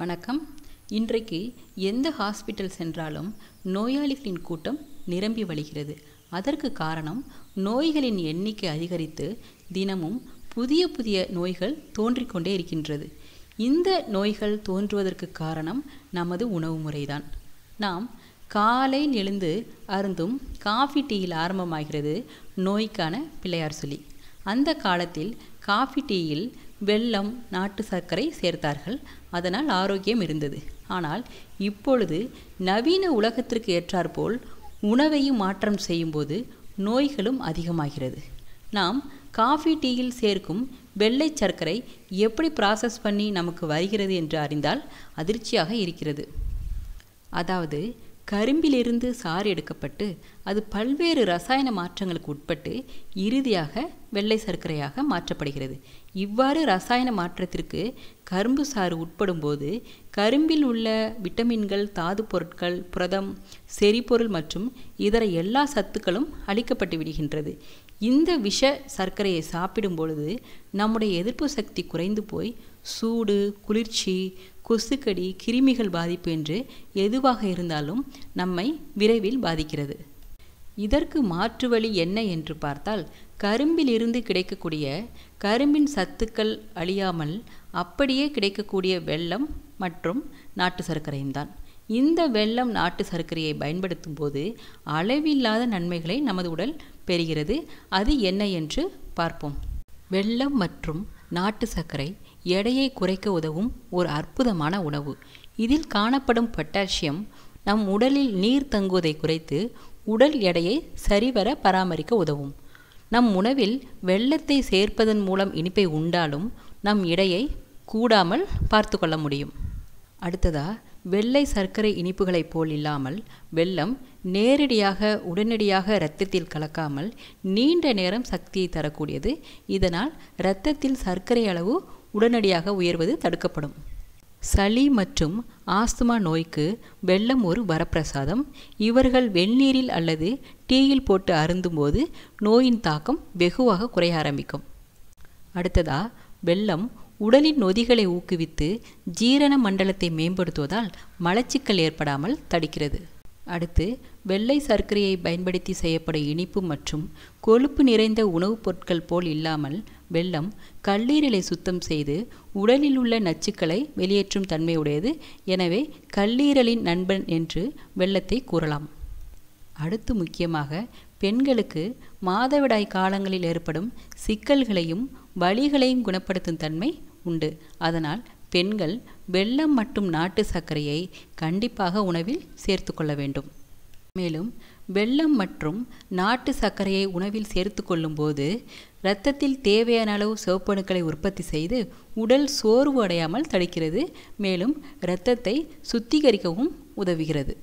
வணக்கம். இன்றைக்கு எந்த ஹாஸ்பிட்டல் சென்றாலும் நோயாளிகளின் கூட்டம் நிரம்பி வழிகிறது. அதற்கு காரணம் நோய்களின் எண்ணிக்கை அதிகரித்து தினமும் புதிய புதிய நோய்கள் தோன்றிக்கொண்டே இருக்கின்றது. இந்த நோய்கள் தோன்றுவதற்கு காரணம் நமது உணவு முறைதான். நாம் காலையில் எழுந்து அருந்தும் காஃபி டீயில் ஆரம்பமாகிறது நோய்க்கான பிள்ளையார் சொல்லி. அந்த காலத்தில் காஃபி டீயில் வெல்லம் நாட்டு சர்க்கரை சேர்த்தார்கள். அதனால் ஆரோக்கியம் இருந்தது. ஆனால் இப்பொழுது நவீன உலகத்திற்கு ஏற்றாற்போல் உணவையும் மாற்றம் செய்யும்போது நோய்களும் அதிகமாகிறது. நாம் காஃபி டீயில் சேர்க்கும் வெள்ளை சர்க்கரை எப்படி ப்ராசஸ் பண்ணி நமக்கு வருகிறது என்று அறிந்தால் அதிர்ச்சியாக இருக்கிறது. அதாவது கரும்பிலிருந்து சாறு எடுக்கப்பட்டு அது பல்வேறு ரசாயன மாற்றங்களுக்கு உட்பட்டு இறுதியாக வெள்ளை சர்க்கரையாக மாற்றப்படுகிறது. இவ்வாறு ரசாயன மாற்றத்திற்கு கரும்பு சாறு உட்படும்போது கரும்பில் உள்ள விட்டமின்கள் தாது பொருட்கள் புரதம் செரிபொருள் மற்றும் இதர எல்லா சத்துக்களும் அளிக்கப்பட்டு விடுகின்றது. இந்த விஷ சர்க்கரையை சாப்பிடும் பொழுது நம்முடைய எதிர்ப்பு சக்தி குறைந்து போய் சூடு குளிர்ச்சி கொசுக்கடி கிருமிகள் பாதிப்பு என்று எதுவாக இருந்தாலும் நம்மை விரைவில் பாதிக்கிறது. இதற்கு மாற்று வழி என்ன என்று பார்த்தால் கரும்பில் இருந்து கிடைக்கக்கூடிய கரும்பின் சத்துக்கள் அழியாமல் அப்படியே கிடைக்கக்கூடிய வெள்ளம் மற்றும் நாட்டு சர்க்கரையும் தான். இந்த வெள்ளம் நாட்டு சர்க்கரையை பயன்படுத்தும் போது அளவில்லாத நன்மைகளை நமது உடல் பெறுகிறது. அது என்ன என்று பார்ப்போம். வெள்ளம் மற்றும் நாட்டு சர்க்கரை எடையை குறைக்க உதவும் ஒரு அற்புதமான உணவு. இதில் காணப்படும் பொட்டாசியம் நம் உடலில் நீர் தங்குவதை குறைத்து உடல் எடையை சரிவர பராமரிக்க உதவும். நம் உணவில் வெள்ளத்தை சேர்ப்பதன் மூலம் இனிப்பை உண்டாலும் நம் எடையை கூடாமல் பார்த்து கொள்ள முடியும். அடுத்ததாக வெள்ளை சர்க்கரை இனிப்புகளைப் போல் இல்லாமல் வெள்ளம் நேரடியாக உடனடியாக இரத்தத்தில் கலக்காமல் நீண்ட நேரம் சக்தியை தரக்கூடியது. இதனால் இரத்தத்தில் சர்க்கரை அளவு உடனடியாக உயர்வது தடுக்கப்படும். சளி மற்றும் ஆஸ்துமா நோய்க்கு வெள்ளம் ஒரு வரப்பிரசாதம். இவர்கள் வெந்நீரில் அல்லது டீயில் போட்டு அருந்தும்போது நோயின் தாக்கம் வெகுவாக குறைய ஆரம்பிக்கும். அடுத்ததா வெள்ளம் உடலின் நொதிகளை ஊக்குவித்து ஜீரண மண்டலத்தை மேம்படுத்துவதால் மலச்சிக்கல் ஏற்படாமல் தடுக்கிறது. அடுத்து வெள்ளை சர்க்கரையை பயன்படுத்தி செய்யப்படும் இனிப்பு மற்றும் கொழுப்பு நிறைந்த உணவுப் பொருட்கள் போல் இல்லாமல் வெள்ளம் கல்லீரலை சுத்தம் செய்து உடலில் உள்ள நச்சுக்களை வெளியேற்றும் தன்மையுடையது எனவே கல்லீரலின் நண்பன் என்று வெள்ளத்தை கூறலாம். அடுத்து முக்கியமாக பெண்களுக்கு மாதவிடாய் காலங்களில் ஏற்படும் சிக்கல்களையும் வலிகளையும் குணப்படுத்தும் தன்மை உண்டு. அதனால் பெண்கள் வெள்ளம் மற்றும் நாட்டு சர்க்கரையை கண்டிப்பாக உணவில் சேர்த்து கொள்ள வேண்டும். மேலும் வெள்ளம் மற்றும் நாட்டு சர்க்கரையை உணவில் சேர்த்து கொள்ளும்போது இரத்தத்தில் தேவையான அளவு சிவப்பணுக்களை உற்பத்தி செய்து உடல் சோர்வு அடையாமல் தடுக்கிறது. மேலும் இரத்தத்தை சுத்திகரிக்கவும் உதவுகிறது.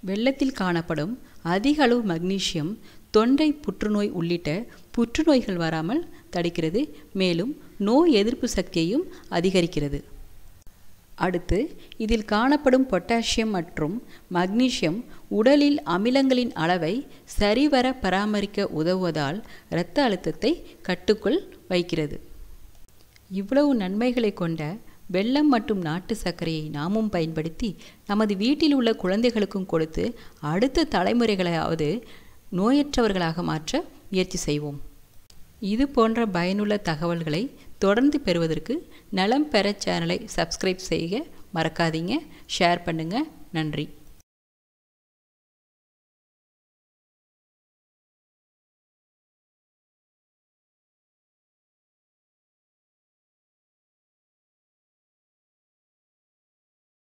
வெள்ளத்தில் காணப்படும் அதிக அளவு மக்னீசியம் தொண்டை புற்றுநோய் உள்ளிட்ட புற்றுநோய்கள் வராமல் தடுக்கிறது. மேலும் நோய் எதிர்ப்பு சக்தியையும் அதிகரிக்கிறது. அடுத்து இதில் காணப்படும் பொட்டாசியம் மற்றும் மக்னீசியம் உடலில் அமிலங்களின் அளவை சரிவர பராமரிக்க உதவுவதால் இரத்த அழுத்தத்தை கட்டுக்குள் வைக்கிறது. இவ்வளவு நன்மைகளை கொண்ட வெள்ளம் மற்றும் நாட்டு சர்க்கரையை நாமும் பயன்படுத்தி நமது வீட்டில் உள்ள குழந்தைகளுக்கும் கொடுத்து அடுத்த தலைமுறைகளாவது நோயற்றவர்களாக மாற்ற முயற்சி செய்வோம். இது போன்ற பயனுள்ள தகவல்களை தொடர்ந்து பெறுவதற்கு நலம் பெற சேனலை சப்ஸ்கிரைப் செய்ய மறக்காதீங்க. ஷேர் பண்ணுங்கள் நன்றி.